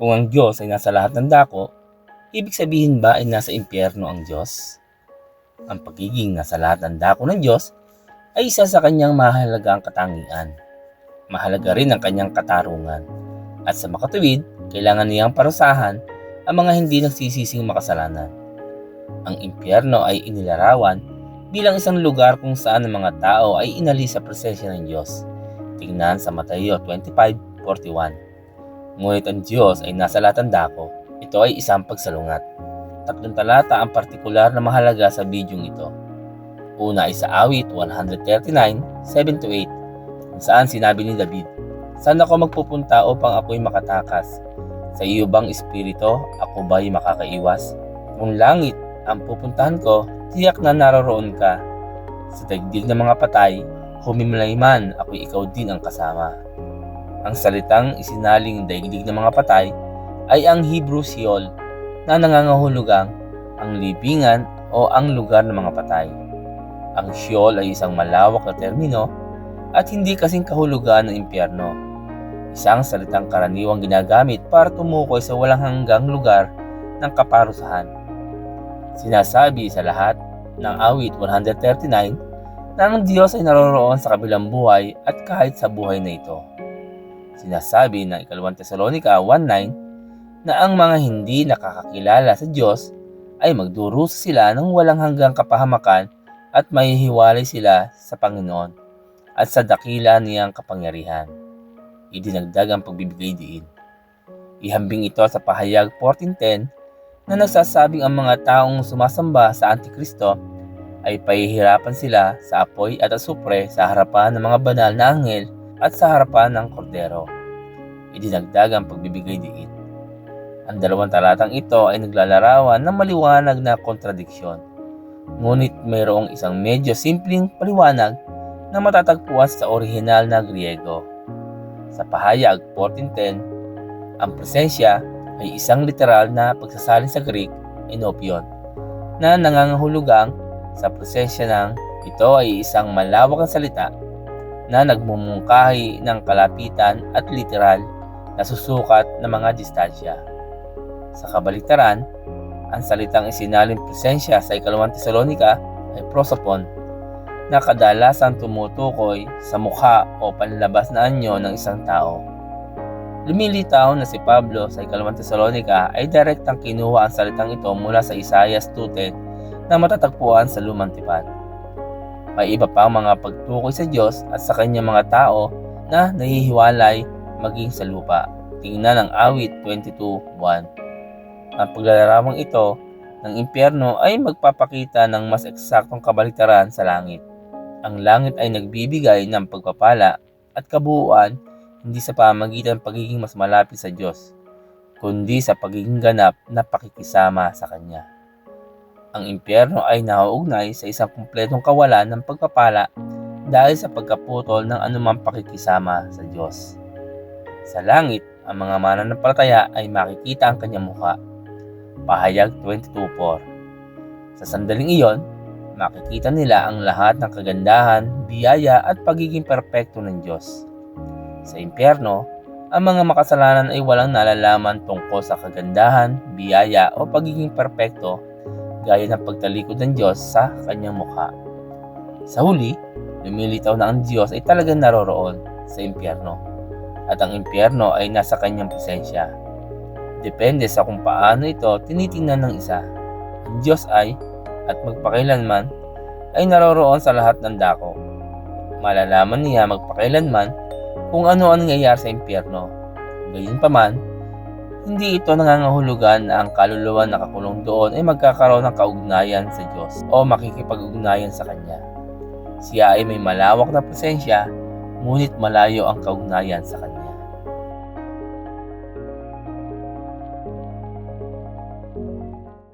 Kung ang Diyos ay nasa lahat ng dako, ibig sabihin ba ay nasa impyerno ang Diyos? Ang pagiging nasa lahat ng dako ng Diyos ay isa sa kanyang mahalagang katangian. Mahalaga rin ang kanyang katarungan. At sa makatuwid, kailangan niyang parusahan ang mga hindi nagsisising makasalanan. Ang impyerno ay inilarawan bilang isang lugar kung saan ang mga tao ay inalis sa presensya ng Diyos. Tingnan sa Mateo 25.41 Ngunit ang Diyos ay nasa lahat ng dako. Ito ay isang pagsalungat. Tatlong talata ang partikular na mahalaga sa bidyong ito. Una ay sa awit 139, 7-8 kung saan sinabi ni David, Saan ako magpupunta upang ako'y makatakas? Sa iyo bang espiritu, ako ba'y makakaiwas? Kung langit ang pupuntahan ko, tiyak na naroroon ka. Sa daigdig ng mga patay, humimlay man, ako ikaw din ang kasama. Ang salitang isinaling daigdig ng mga patay ay ang Hebrew Sheol na nangangahulugang ang libingan o ang lugar ng mga patay. Ang Sheol ay isang malawak na termino at hindi kasing kahulugan ng impyerno. Isang salitang karaniwang ginagamit para tumukoy sa walang hanggang lugar ng kaparusahan. Sinasabi sa lahat ng awit 139 na ang Diyos ay naroroon sa kabilang buhay at kahit sa buhay na ito. Sinasabi ng ikalawang Tesalonika 1.9 na ang mga hindi nakakakilala sa Diyos ay magdurusa sila ng walang hanggang kapahamakan at mahihiwalay sila sa Panginoon at sa dakila niyang kapangyarihan. Idinagdag ang pagbibigay diin. Ihambing ito sa pahayag 14.10 na nagsasabing ang mga taong sumasamba sa Antikristo ay pahihirapan sila sa apoy at asupre sa harapan ng mga banal na anghel at sa harapan ng kordero. Idinagdag ang pagbibigay diin. Ang dalawang talatang ito ay naglalarawan ng maliwanag na kontradiksyon. Ngunit mayroong isang medyo simpleng paliwanag na matatagpuan sa orihinal na Griego. Sa pahayag 1410, ang presensya ay isang literal na pagsasalin sa Greek, enopion, na nangangahulugang sa presensya ng ito ay isang malawak na salita na nagmumungkahi ng kalapitan at literal na susukat ng mga distansya. Sa kabaliktaran, ang salitang isinaling presensya sa ikalawang Tesalonika ay prosopon na kadalasan tumutukoy sa mukha o panlabas na anyo ng isang tao. Lumilitaw na si Pablo sa ikalawang Tesalonika ay direktang kinuha ang salitang ito mula sa Isaias 2.10 na matatagpuan sa Lumang Tipan. May iba pang mga pagtukoy sa Diyos at sa kanyang mga tao na nahihiwalay maging sa lupa. Tingnan ang awit 22.1. Ang paglalarawang ito ng impyerno ay magpapakita ng mas eksaktong kabaliktaran sa langit. Ang langit ay nagbibigay ng pagpapala at kabuuan hindi sa pamagitan ng pagiging mas malapit sa Diyos, kundi sa pagiging ganap na pakikisama sa Kanya. Ang impyerno ay nauugnay sa isang kumpletong kawalan ng pagpapala dahil sa pagkaputol ng anumang pakikisama sa Diyos. Sa langit, ang mga mananampalataya ay makikita ang kanyang mukha. Pahayag 22.4 Sa sandaling iyon, makikita nila ang lahat ng kagandahan, biyaya at pagiging perpekto ng Diyos. Sa impyerno, ang mga makasalanan ay walang nalalaman tungkol sa kagandahan, biyaya o pagiging perpekto gaya ng pagtalikod ng Diyos sa kanyang mukha. Sa huli, lumilitaw na ang Diyos ay talagang naroroon sa impyerno at ang impyerno ay nasa kanyang presensya. Depende sa kung paano ito tinitingnan ng isa. Ang Diyos ay at magpakailanman ay naroroon sa lahat ng dako. Malalaman niya magpakailanman kung ano ang nangyayari sa impyerno. Gayunpaman, hindi ito nangangahulugan na ang kaluluwa na kakulong doon ay magkakaroon ng kaugnayan sa Diyos o makikipag-ugnayan sa Kanya. Siya ay may malawak na presensya, ngunit malayo ang kaugnayan sa Kanya.